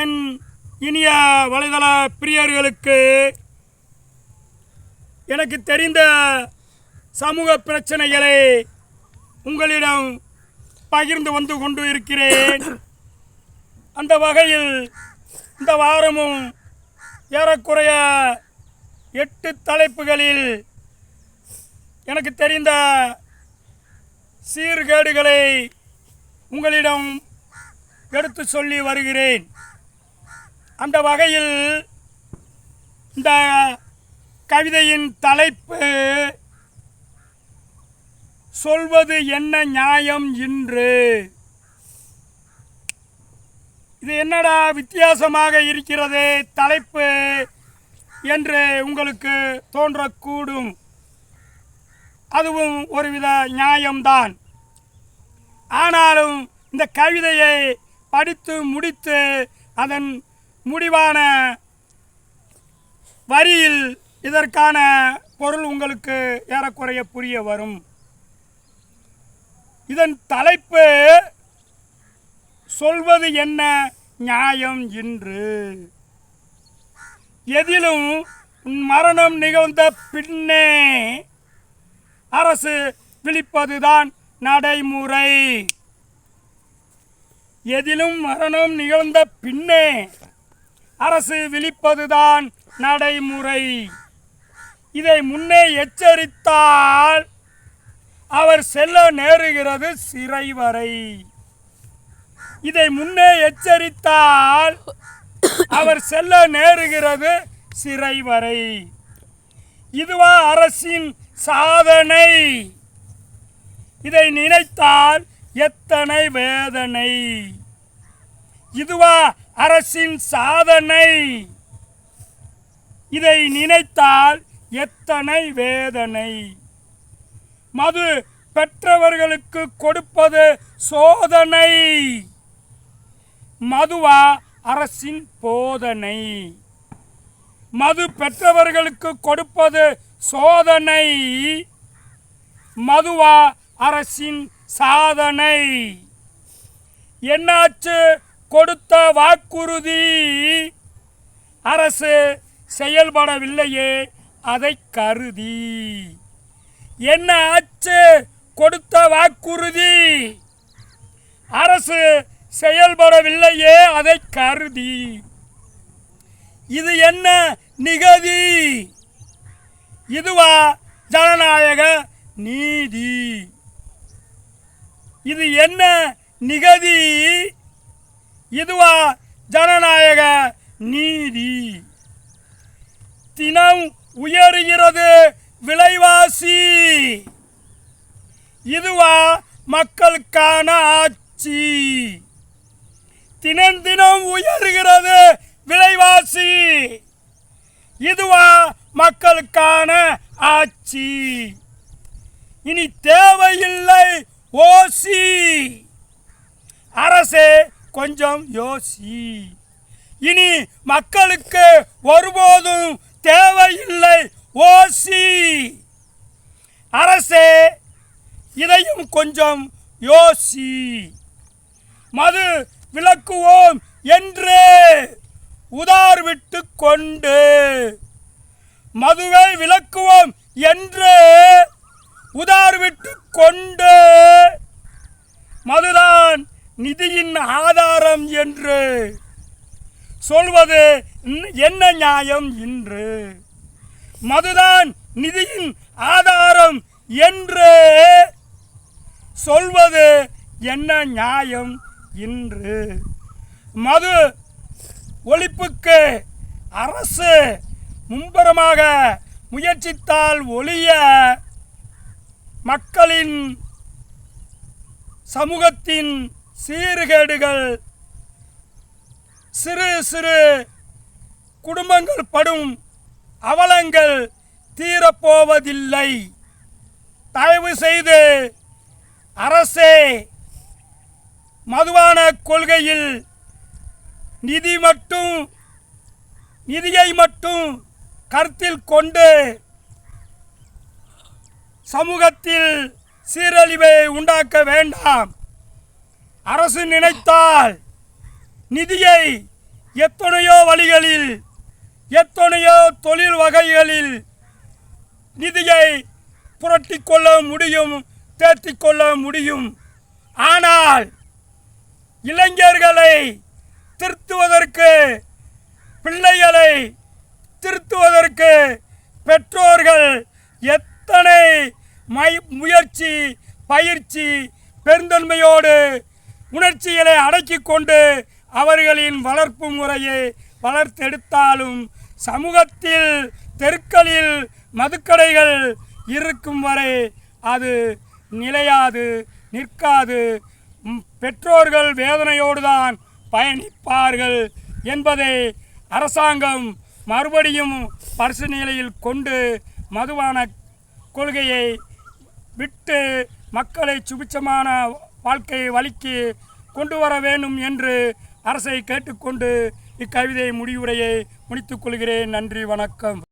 என் இனிய வலைதள பிரியர்களுக்கு எனக்கு தெரிந்த சமூக பிரச்சனைகளை உங்களிடம் பகிர்ந்து வந்து கொண்டு இருக்கிறேன். அந்த வகையில் இந்த வாரமும் ஏறக்குறைய எட்டு தலைப்புகளில் எனக்கு தெரிந்த சீர்கேடுகளை உங்களிடம் எடுத்து சொல்லி வருகிறேன். அந்த வகையில் இந்த கவிதையின் தலைப்பு சொல்வது என்ன நியாயம் இன்று? இது என்னடா வித்தியாசமாக இருக்கிறது தலைப்பு என்று உங்களுக்கு தோன்றக்கூடும். அதுவும் ஒருவித நியாயம்தான். ஆனாலும் இந்த கவிதையை படித்து முடித்து அதன் முடிவான வரியில் இதற்கான பொருள் உங்களுக்கு ஏறக்குறைய புரிய வரும். இதன் தலைப்பு சொல்வது என்ன? நியாயம் இன்று. எதிலும் உன் மரணம் நிகழ்ந்த பின்னே அரசு விழிப்பதுதான் நடைமுறை. எதிலும் மரணம் நிகழ்ந்த பின்னே அரசு விழிப்பதுதான் நடைமுறை. இதை முன்னே எச்சரித்தால் அவர் செல்ல நேருகிறது சிறை வரை. இதை முன்னே எச்சரித்தால் அவர் செல்ல நேருகிறது சிறை வரை. இதுவா அரசின் சாதனை. இதை நினைத்தால் எத்தனை வேதனை. இதுவா அரசின் சாதனை. இதை நினைத்தால் எத்தனை வேதனை. மது பெற்றவர்களுக்கு கொடுப்பது சோதனை. மதுவா அரசின் போதனை. மது பெற்றவர்களுக்கு கொடுப்பது சோதனை. மதுவா அரசின் சாதனை. என்னாச்சு கொடுத்த வாக்குறுதி. அரசு செயல்படவில்லையே அதை கருதி. என்ன ஆச்சு? கொடுத்த வாக்குறுதி. அரசு செயல்படவில்லையே அதை கருதி. இது என்ன நிகதி? இதுவா ஜனநாயக நீதி. இது என்ன நிகதி? இதுவா ஜனநாயக நீதி. தினம் உயருகிறது விலைவாசி. இதுவா மக்களுக்கான ஆட்சி. தினம் தினம் உயர்கிறது விலைவாசி. இதுவா மக்களுக்கான ஆட்சி. இனி தேவை ஓசி அரசே கொஞ்சம் யோசி. இனி மக்களுக்கு ஒருபோதும் தேவையில்லை ஓசி. அரசே இதையும் கொஞ்சம் யோசி. மது விளக்குவோம் என்று உதார் விட்டு கொண்டு மதுவை விளக்குவோம் என்று உதார் விட்டு கொண்டு மதுதான் நிதியின் ஆதாரம் என்று சொல்வது என்ன நியாயம் இன்று? மதுதான் நிதியின் ஆதாரம் என்று சொல்வது என்ன நியாயம் இன்று? மது ஒழிப்புக்கு அரசு மும்பரமாக முயற்சித்தால் ஒழிய மக்களின் சமூகத்தின் சீர்கேடுகள். சிறு சிறு குடும்பங்கள் படும் அவலங்கள் தீரப்போவதில்லை. தயவு செய்து அரசே மதுவான கொள்கையில் நிதி மட்டும் நிதியை மட்டும் கருத்தில் கொண்டு சமூகத்தில் சீரழிவை உண்டாக்க வேண்டாம். அரசு நினைத்தால் நிதியை எத்தனையோ வழிகளில் எத்தனையோ தொழில் வகைகளில் நிதியை புரட்டி கொள்ள முடியும் தேர்த்திக்கொள்ள முடியும். ஆனால் இளைஞர்களை திருத்துவதற்கு பிள்ளைகளை திருத்துவதற்கு பெற்றோர்கள் எத்தனை மை முயற்சி பயிற்சி பெருந்தன்மையோடு உணர்ச்சிகளை அடக்கி கொண்டு அவர்களின் வளர்ப்பு முறையை வளர்த்தெடுத்தாலும் சமூகத்தில் தெருக்களில் மதுக்கடைகள் இருக்கும் வரை அது நிலையாது நிற்காது. பெற்றோர்கள் வேதனையோடு தான் பயணிப்பார்கள் என்பதை அரசாங்கம் மறுபடியும் பரிசு நிலையில் கொண்டு மதுவான கொள்கையை விட்டு மக்களை சுபிச்சமான வாழ்க்கை வழிக்கு கொண்டு வர வேண்டும் என்று அரசை கேட்டுக்கொண்டு இக்கவிதை முடிவுரையை முடித்துக் கொள்கிறேன். நன்றி வணக்கம்.